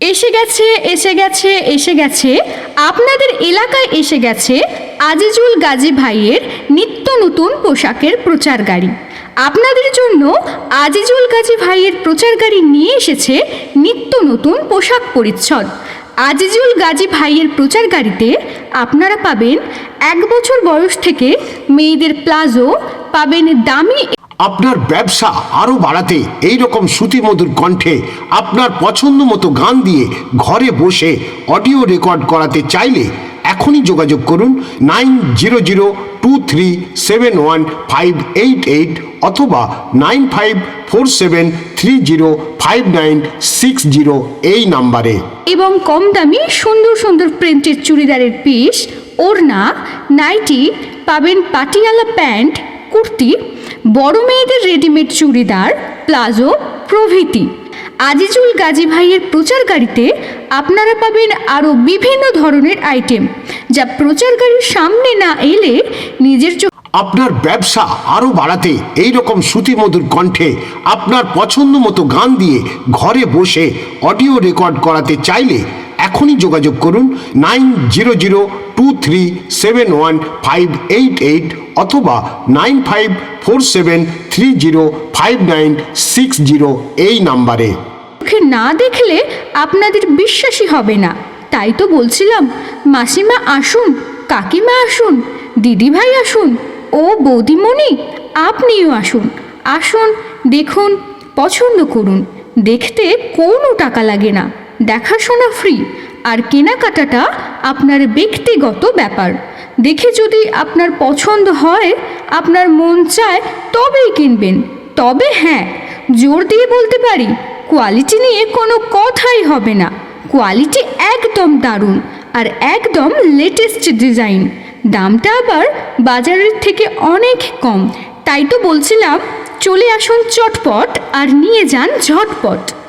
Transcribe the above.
এসে গেছে এসে গেছে এসে গেছে। আপনাদের এলাকায় এসে গেছে আজিজুল গাজী ভাইয়ের নিত্য নতুন পোশাকের প্রচার গাড়ি আপনাদের জন্য আজিজুল গাজী ভাইয়ের প্রচার গাড়ি নিয়ে এসেছে নিত্য নতুন পোশাক পরিচ্ছদ। আজিজুল গাজী ভাইয়ের প্রচার গাড়িতে আপনারা পাবেন এক বছর বয়স থেকে মেয়েদের প্লাজো, পাবেন দামি আপনার ব্যবসা আরও বাড়াতে এই রকম শ্রুতিমধুর কণ্ঠে আপনার পছন্দ মতো গান দিয়ে ঘরে বসে অডিও রেকর্ড করাতে চাইলে এখনই যোগাযোগ করুন nine zero zero two three seven one five eight eight অথবা nine five four seven three zero five nine six zero এই নাম্বারে। এবং কম দামি সুন্দর সুন্দর প্রিন্টের চুড়িদারের পিস, ওড়না, নাইটি, পাবেন পাটিয়ালা প্যান্ট, কুর্তি বড় মেয়েদের রেডিমেড চুড়িদার, প্লাজো, প্রভৃতি। আজিজুল গাজী ভাইয়ের প্রচার গাড়িতে আপনারা পাবেন আরও বিভিন্ন ধরনের আইটেম যা প্রচার গাড়ির সামনে না এলে নিজের চোখ আপনার ব্যবসা আরও বাড়াতে এই রকম শ্রুতিমধুর কণ্ঠে আপনার পছন্দ মতো গান দিয়ে ঘরে বসে অডিও রেকর্ড করাতে চাইলে এখনই যোগাযোগ করুন nine zero zero two three seven one five eight eight অথবা nine five four seven three zero five nine six zero এই নাম্বারে। চোখে না দেখলে আপনাদের বিশ্বাসই হবে না। তাই তো বলছিলাম, মাসিমা আসুন, কাকিমা আসুন, দিদিভাই আসুন, ও বৌদিমণি, আপনিও আসুন। আসুন, দেখুন, পছন্দ করুন। দেখতে কোনো টাকা লাগে না। দেখাশোনা ফ্রি আর কেনাকাটাটা আপনার ব্যক্তিগত ব্যাপার। দেখে যদি আপনার পছন্দ হয়, আপনার মন চায়, তবেই কিনবেন। তবে হ্যাঁ জোর দিয়ে বলতে পারি কোয়ালিটি নিয়ে কোনো কথাই হবে না। কোয়ালিটি একদম দারুণ আর একদম লেটেস্ট ডিজাইন দামটা আবার বাজারের থেকে অনেক কম। তাই তো বলছিলাম, চলে আসুন চটপট আর নিয়ে যান ঝটপট।